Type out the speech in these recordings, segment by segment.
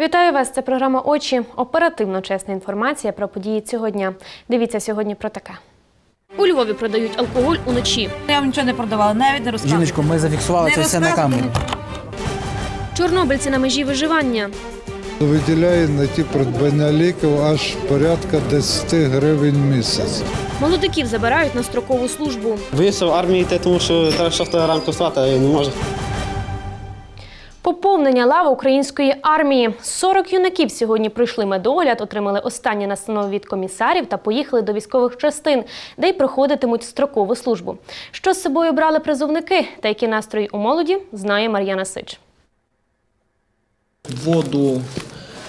Вітаю вас! Це програма Очі. Оперативно чесна інформація про події цього дня. Дивіться сьогодні про таке. У Львові продають алкоголь уночі. Я вам нічого не продавала, навіть не розказувала. Жіночко, ми зафіксували Не це все на камері. Чорнобильці на межі виживання. Виділяє на ті придбання ліків аж порядка 10 гривень місяць. Молодиків забирають на строкову службу. Боюся в армії йти, тому що треба 6 ранку встати, а я не можу. Поповнення лави української армії. 40 юнаків сьогодні пройшли медогляд, отримали останні настанови від комісарів та поїхали до військових частин, де й проходитимуть строкову службу. Що з собою брали призовники та які настрої у молоді, знає Мар'яна Сич. воду,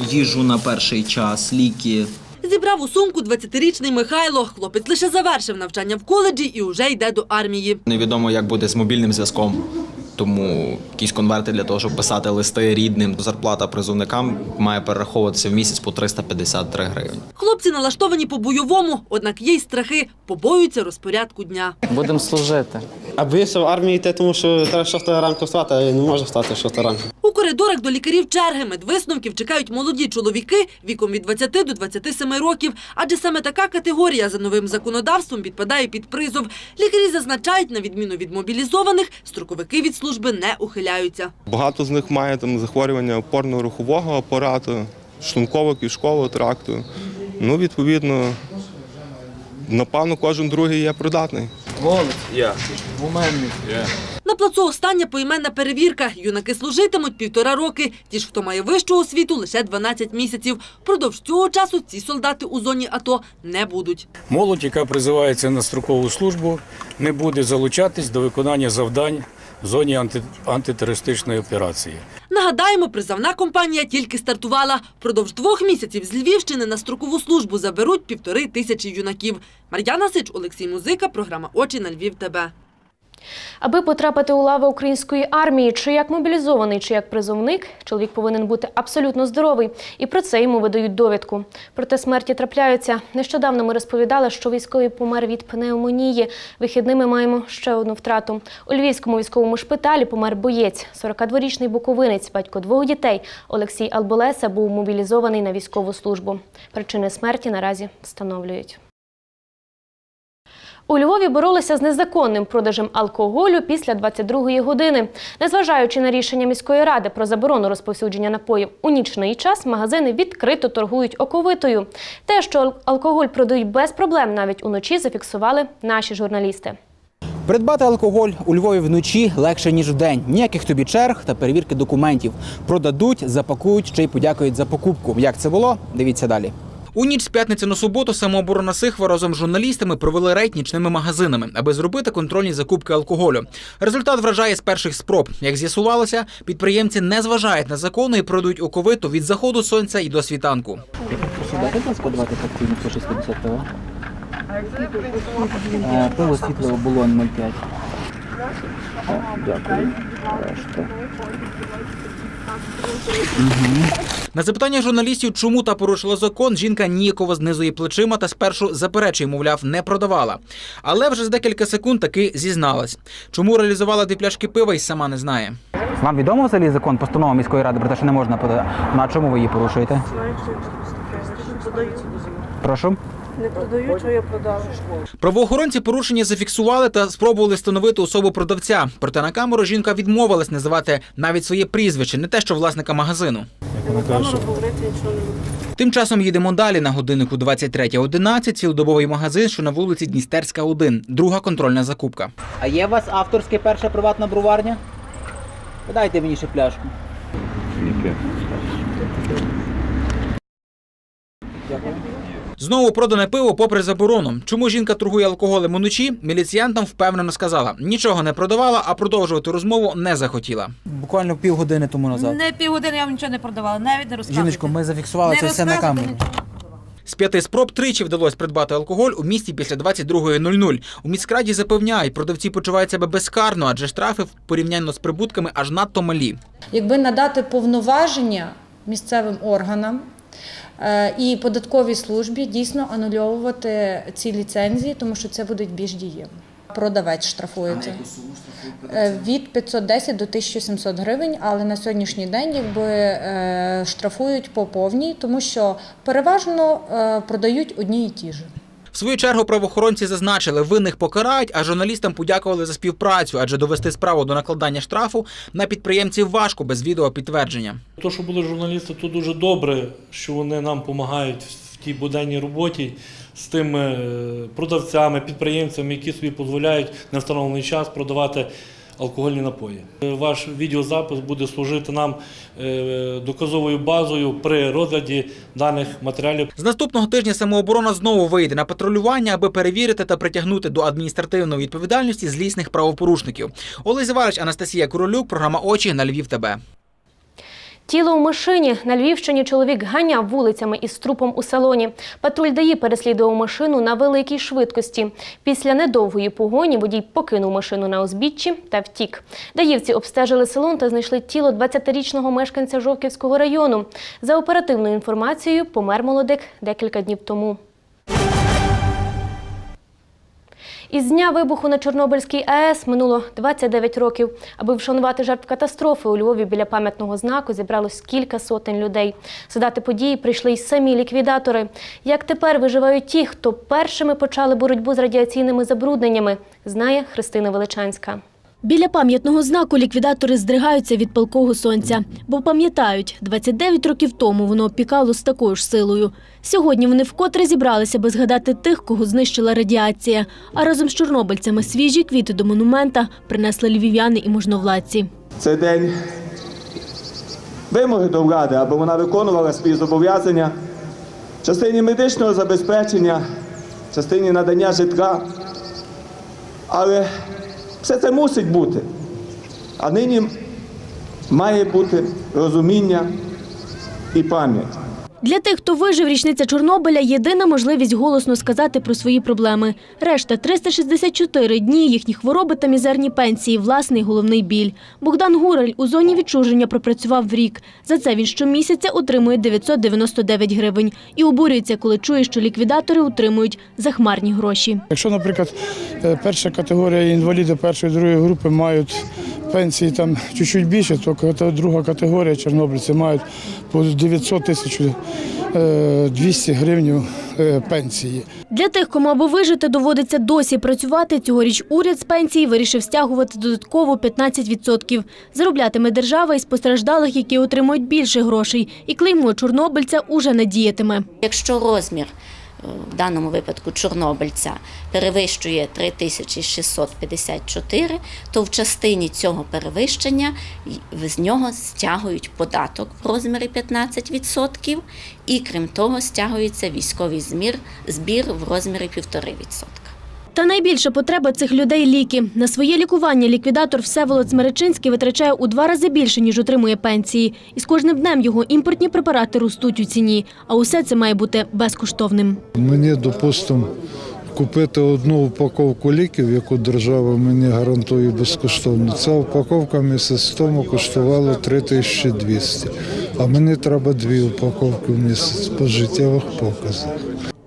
їжу на перший час, ліки. Зібрав у сумку 20-річний Михайло. Хлопець лише завершив навчання в коледжі і вже йде до армії. Невідомо, як буде з мобільним зв'язком. Тому якісь конверти для того, щоб писати листи рідним. Зарплата призовникам має перераховуватися в місяць по 353 гривні. Хлопці налаштовані по-бойовому, однак є й страхи, побоюються розпорядку дня. Будемо служити. А боюся в армії йти, тому що треба 6 ранку встати, а я не можу встати 6 ранку. У коридорах до лікарів черги медвисновків чекають молоді чоловіки віком від 20 до 27 років, адже саме така категорія за новим законодавством підпадає під призов. Лікарі зазначають, на відміну від мобілізованих, строковики від служби не ухиляються. Багато з них має там захворювання опорно-рухового апарату, шлунково-кишкового тракту. Ну, відповідно, напевно, кожен другий є придатний. На плацу остання поіменна перевірка. Юнаки служитимуть півтора роки. Ті ж, хто має вищу освіту, лише 12 місяців. Продовж цього часу ці солдати у зоні АТО не будуть. Молодь, яка призивається на строкову службу, не буде залучатись до виконання завдань зоні анти- антитерористичної операції. Нагадаємо, призовна компанія тільки стартувала. Продовж двох місяців з Львівщини на строкову службу заберуть півтори тисячі юнаків. Мар'яна Сич, Олексій Музика, програма Очі на Львів. ТБ. Аби потрапити у лави української армії, чи як мобілізований, чи як призовник, чоловік повинен бути абсолютно здоровий. І про це йому видають довідку. Проте смерті трапляються. Нещодавно ми розповідали, що військовий помер від пневмонії. Вихідними маємо ще одну втрату. У Львівському військовому шпиталі помер боєць, 42-річний буковинець, батько двох дітей. Олексій Алболеса був мобілізований на військову службу. Причини смерті наразі встановлюють. У Львові боролися з незаконним продажем алкоголю після 22-ї години. Незважаючи на рішення міської ради про заборону розповсюдження напоїв у нічний час, магазини відкрито торгують оковитою. Те, що алкоголь продають без проблем навіть уночі, зафіксували наші журналісти. Придбати алкоголь у Львові вночі легше, ніж вдень. Ніяких тобі черг та перевірки документів. Продадуть, запакують, ще й подякують за покупку. Як це було? Дивіться далі. У ніч з п'ятниці на суботу самооборона Сихва разом з журналістами провели рейд нічними магазинами, аби зробити контрольні закупки алкоголю. Результат вражає з перших спроб. Як з'ясувалося, підприємці не зважають на закони і продають оковиту від заходу сонця і до світанку. Пиво світло оболонь 0,5. Дякую. На запитання журналістів, чому та порушила закон, жінка ніяково знизує плечима та спершу заперечує, мовляв, не продавала. Але вже за декілька секунд таки зізналась. Чому реалізувала дві пляшки пива, й сама не знає. Вам відомо взагалі закон, постанова міської ради про те, що не можна подати? Ну а чому ви її порушуєте? Прошу. Правоохоронці порушення зафіксували та спробували встановити особу продавця. Проте на камеру жінка відмовилась називати навіть своє прізвище, не те, що власника магазину. Тим часом їдемо далі на годиннику 23.11, цілодобовий магазин, що на вулиці Дністерська, 1, друга контрольна закупка. А є у вас авторська перша приватна броварня? Дайте мені ще пляшку. Знову продане пиво попри заборону. Чому жінка торгує алкоголем уночі? Міліціянтам впевнено сказала. Нічого не продавала, а продовжувати розмову не захотіла. Буквально півгодини тому назад. Не півгодини я вам нічого не продавала, навіть не розказуйте. Жіночко, ми зафіксували це все на камері. З п'яти спроб тричі вдалося придбати алкоголь у місті після 22.00. У міськраді запевняють, продавці почувають себе безкарно, адже штрафи порівняно з прибутками аж надто малі. якби надати повноваження місцевим органам і податковій службі дійсно анульовувати ці ліцензії, тому що це буде більш дієво. Продавець штрафується. Е, Від 510 до 1700 гривень, але на сьогоднішній день якби е, штрафують по повній, тому що переважно е, продають одні і ті ж. В свою чергу правоохоронці зазначили, винних покарають, а журналістам подякували за співпрацю, адже довести справу до накладання штрафу на підприємців важко без відеопідтвердження. То, що були журналісти, то дуже добре, що вони нам допомагають в тій буденній роботі з тими е, продавцями, підприємцями, які собі дозволяють на встановлений час продавати алкогольні напої. Ваш відеозапис буде служити нам е, доказовою базою при розгляді даних матеріалів. З наступного тижня самооборона знову вийде на патрулювання, аби перевірити та притягнути до адміністративної відповідальності злісних правопорушників. Олеся Заварич, Анастасія Королюк, програма Очі на Львів. ТБ. Тіло у машині на Львівщині чоловік ганяв вулицями із трупом у салоні. Патруль ДАІ переслідував машину на великій швидкості. Після недовгої погоні водій покинув машину на узбіччі та втік. Даївці обстежили салон та знайшли тіло 20-річного мешканця Жовківського району. За оперативною інформацією, помер молодик декілька днів тому. Із дня вибуху на Чорнобильській АЕС минуло 29 років. Аби вшанувати жертв катастрофи у Львові біля пам'ятного знаку зібралось кілька сотень людей. Задати події прийшли й самі ліквідатори. Як тепер виживають ті, хто першими почали боротьбу з радіаційними забрудненнями, знає Христина Величанська. Біля пам'ятного знаку ліквідатори здригаються від палкого сонця, бо пам'ятають, 29 років тому воно опікало з такою ж силою. Сьогодні вони вкотре зібралися, аби згадати тих, кого знищила радіація. А разом з чорнобильцями свіжі квіти до монумента принесли львів'яни і можновладці. Це день вимоги до влади, аби вона виконувала свої зобов'язання в частині медичного забезпечення, в частині надання житла. Але все це мусить бути. А нині має бути розуміння і пам'ять. Для тих, хто вижив річниця Чорнобиля, єдина можливість голосно сказати про свої проблеми. Решта 364 дні їхні хвороби та мізерні пенсії, власний головний біль. Богдан Гураль у зоні відчуження пропрацював в рік. За це він щомісяця отримує 999 гривень і обурюється, коли чує, що ліквідатори утримують захмарні гроші. Якщо, наприклад, е, перша категорія інваліди першої другої групи мають пенсії там чуть-чуть більше, то друга категорія чорнобильці мають по 900 тисяч 200 гривень е, пенсії. Для тих, кому аби вижити, доводиться досі працювати. Цьогоріч уряд з пенсії вирішив стягувати додатково 15%. Зароблятиме держава із постраждалих, які отримують більше грошей. І клеймо чорнобильця уже не діятиме. Якщо розмір в даному випадку чорнобильця перевищує 3654, то в частині цього перевищення з нього стягують податок в розмірі 15% і крім того стягується військовий збір в розмірі 1,5%. Та найбільша потреба цих людей – ліки. На своє лікування ліквідатор Всеволод Смеречинський витрачає у два рази більше, ніж отримує пенсії. І з кожним днем його імпортні препарати ростуть у ціні. А усе це має бути безкоштовним. Мені, допустимо, купити одну упаковку ліків, яку держава мені гарантує безкоштовно. Ця упаковка місяць тому коштувала 3200, а мені треба дві упаковки в місяць по життєвих показах.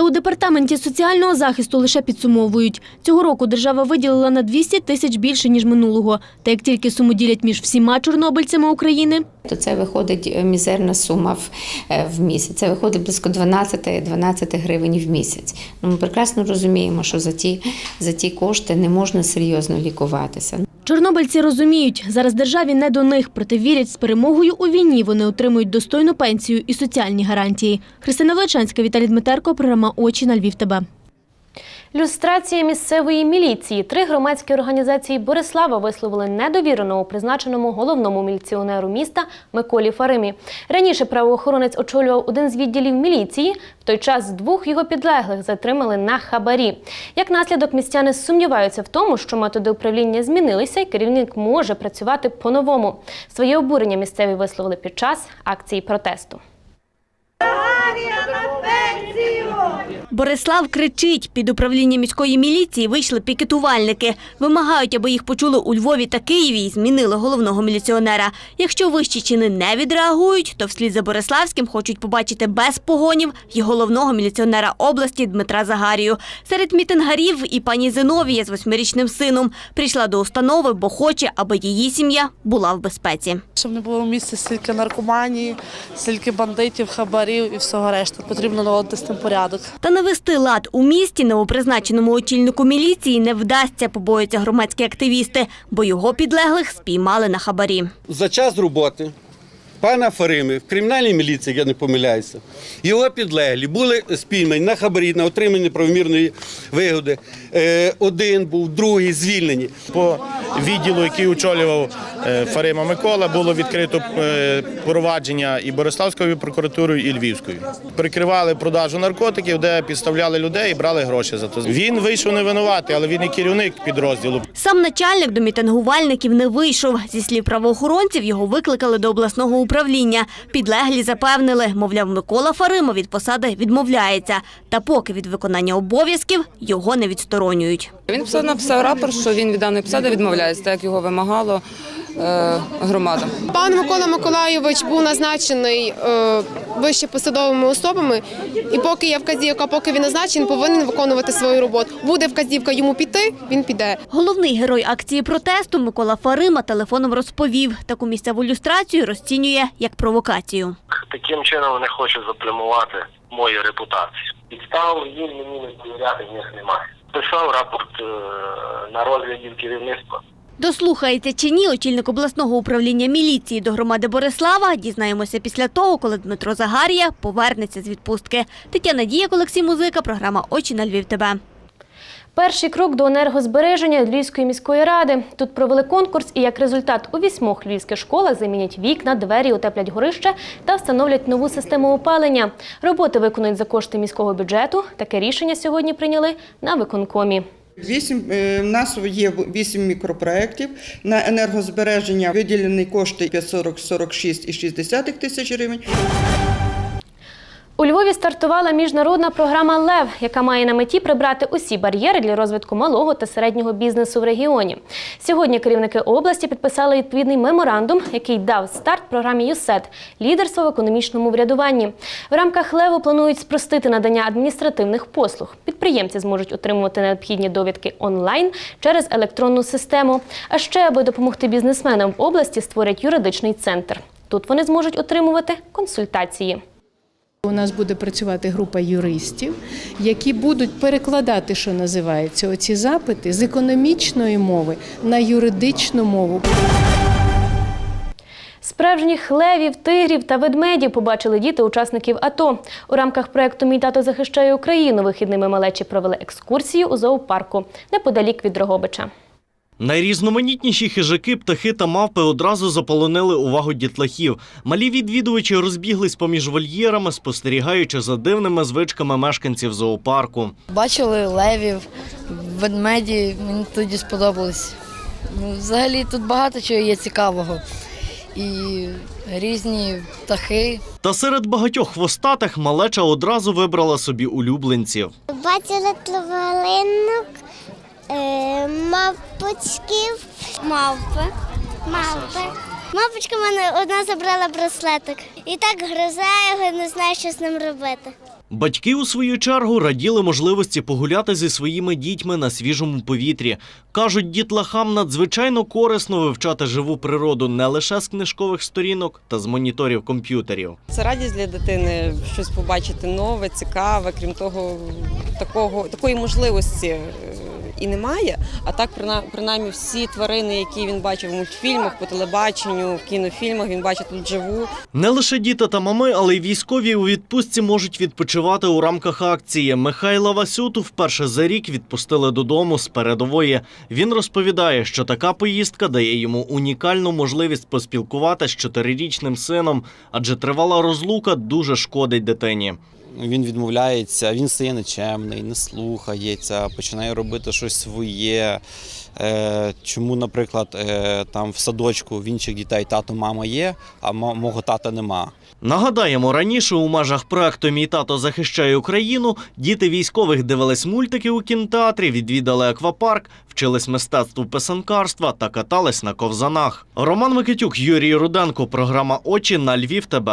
Та у департаменті соціального захисту лише підсумовують. Цього року держава виділила на 200 тисяч більше, ніж минулого. Та як тільки суму ділять між всіма чорнобильцями України, То це виходить е, мізерна сума в, е, в місяць. Це виходить близько 12-12 гривень в місяць. Ну, ми прекрасно розуміємо, що за ті, за ті кошти не можна серйозно лікуватися. Чорнобильці розуміють, зараз державі не до них, проте вірять, з перемогою у війні вони отримують достойну пенсію і соціальні гарантії. Христина Влечанська, Віталій Дмитерко, програма «Очі» на Львів ТБ. Люстрація місцевої міліції. Три громадські організації Борислава висловили недовіру новопризначеному головному міліціонеру міста Миколі Фаримі. Раніше правоохоронець очолював один з відділів міліції. В той час двох його підлеглих затримали на хабарі. Як наслідок, містяни сумніваються в тому, що методи управління змінилися, і керівник може працювати по-новому. Своє обурення місцеві висловили під час акції протесту. Борислав кричить. Під управління міської міліції вийшли пікетувальники. Вимагають, аби їх почули у Львові та Києві і змінили головного міліціонера. Якщо вищі чини не відреагують, то вслід за Бориславським хочуть побачити без погонів і головного міліціонера області Дмитра Загарію. Серед мітингарів і пані Зиновія з восьмирічним сином прийшла до установи, бо хоче, аби її сім'я була в безпеці. Щоб не було в місті стільки наркоманії, стільки бандитів, хабарів і всього решти. Потрібно наводити з тим порядок. Та навести лад у місті новопризначеному очільнику міліції не вдасться, побоюються громадські активісти, бо його підлеглих спіймали на хабарі. за час роботи пана Фарими в кримінальній міліції, як я не помиляюся, його підлеглі були спіймані на хабарі, на отримання правомірної вигоди. Е, Один був, другий звільнені. По відділу, який очолював е, Фарима Микола, було відкрито е, провадження і Бориславською прокуратурою, і Львівською. Прикривали продажу наркотиків, де підставляли людей і брали гроші за це. Він вийшов не винуватий, але він і керівник підрозділу. Сам начальник до мітингувальників не вийшов. Зі слів правоохоронців, його викликали до обласного управління. Підлеглі запевнили, мовляв, Микола Фаримо від посади відмовляється. Та поки від виконання обов'язків його не відсторонюють. Він писав, написав рапорт, що він від даної посади відмовляється, так як його вимагало громада. Пан Микола Миколайович був назначений е, вище посадовими особами, і поки є вказівка, поки він назначений, повинен виконувати свою роботу. Буде вказівка йому піти, він піде. Головний герой акції протесту Микола Фарима телефоном розповів. Таку місцеву люстрацію розцінює як провокацію. Таким чином вони хочуть заплямувати мою репутацію. Підстав їм мені не довіряти в них немає. Писав рапорт е, на розгляді керівництва. Дослухається чи ні очільник обласного управління міліції до громади Борислава. Дізнаємося після того, коли Дмитро Загарія повернеться з відпустки. Тетяна Діяк, Олексій Музика, програма Очі на Львів. ТБ. Перший крок до енергозбереження Львівської міської ради. Тут провели конкурс, і як результат у вісьмох львівських школах замінять вікна, двері, утеплять горище та встановлять нову систему опалення. Роботи виконують за кошти міського бюджету. Таке рішення сьогодні прийняли на виконкомі. Вісім е, в нас є вісім мікропроєктів на енергозбереження. Виділені кошти 546,6 тисяч гривень. У Львові стартувала міжнародна програма Лев, яка має на меті прибрати усі бар'єри для розвитку малого та середнього бізнесу в регіоні. Сьогодні керівники області підписали відповідний меморандум, який дав старт програмі ЮСЕТ лідерство в економічному врядуванні. В рамках Леву планують спростити надання адміністративних послуг. Підприємці зможуть отримувати необхідні довідки онлайн через електронну систему. А ще, аби допомогти бізнесменам в області, створять юридичний центр. Тут вони зможуть отримувати консультації. У нас буде працювати група юристів, які будуть перекладати, що називається, оці запити з економічної мови на юридичну мову. Справжніх левів, тигрів та ведмедів побачили діти учасників АТО. У рамках проєкту Мій тато захищає Україну вихідними малечі провели екскурсію у зоопарку неподалік від Дрогобича. Найрізноманітніші хижаки, птахи та мавпи одразу заполонили увагу дітлахів. Малі відвідувачі розбіглись поміж вольєрами, спостерігаючи за дивними звичками мешканців зоопарку. Бачили левів, ведмеді, мені тоді сподобалось. Ну, взагалі тут багато чого є цікавого. І різні птахи. Та серед багатьох хвостатих малеча одразу вибрала собі улюбленців. Бачила тваринок, е, мавпочків. Мавпи. Мавпи. Мавпочка в мене одна забрала браслетик. І так гризе його, не знаю, що з ним робити. Батьки у свою чергу раділи можливості погуляти зі своїми дітьми на свіжому повітрі. Кажуть, дітлахам надзвичайно корисно вивчати живу природу не лише з книжкових сторінок та з моніторів комп'ютерів. Це радість для дитини щось побачити нове, цікаве. Крім того, такого такої можливості е, і немає. А так, прина- принаймні, всі тварини, які він бачив в мультфільмах, по телебаченню, в кінофільмах, він бачить тут живу. Не лише діти та мами, але й військові у відпустці можуть відпочивати у рамках акції. Михайла Васюту вперше за рік відпустили додому з передової. Він розповідає, що така поїздка дає йому унікальну можливість поспілкуватися з чотирирічним сином, адже тривала розлука дуже шкодить дитині. Він відмовляється, він стає нечемний, не слухається, починає робити щось своє. Е, Чому, наприклад, е, там в садочку в інших дітей тато, мама є, а мо- мого тата нема. Нагадаємо, раніше у межах проекту Мій тато захищає Україну діти військових дивились мультики у кінотеатрі, відвідали аквапарк, вчились мистецтву писанкарства та катались на ковзанах. Роман Микитюк, Юрій Руденко. Програма Очі на Львів. ТБ.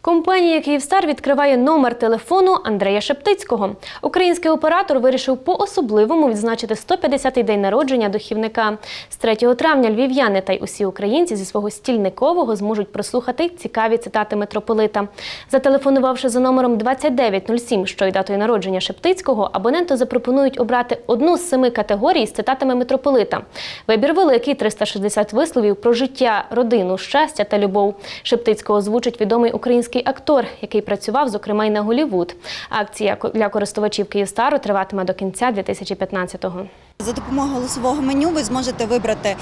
Компанія Київстар відкриває номер телефону Андрея Шептицького. Український оператор вирішив по-особливому відзначити 150-й день народження духівника. З 3 травня львів'яни та й усі українці зі свого стільникового зможуть прослухати цікаві цитати митрополита. Зателефонувавши за номером 2907, що й датою народження Шептицького, абоненту запропонують обрати одну з семи категорій з цитатами митрополита. Вибір великий 360 висловів про життя, родину, щастя та любов. Шептицького озвучить відомий український актор, який працював, зокрема, й на Голівуд. Акція для користувачів Київстару триватиме до кінця 2015-го. За допомогою голосового меню ви зможете вибрати,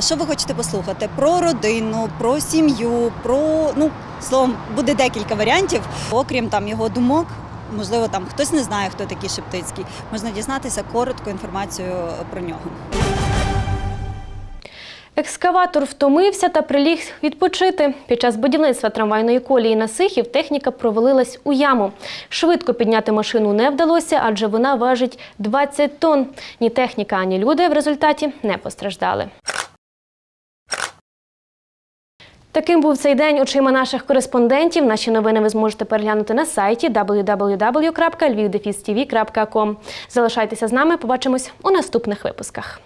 що ви хочете послухати: про родину, про сім'ю, про ну словом, буде декілька варіантів. Окрім там його думок, можливо, там хтось не знає, хто такий Шептицький. Можна дізнатися коротку інформацію про нього. Екскаватор втомився та приліг відпочити. Під час будівництва трамвайної колії на Сихів техніка провалилась у яму. Швидко підняти машину не вдалося, адже вона важить 20 тонн. Ні техніка, ані люди в результаті не постраждали. Таким був цей день очима наших кореспондентів. Наші новини ви зможете переглянути на сайті www.lvivdefistv.com. Залишайтеся з нами. Побачимось у наступних випусках.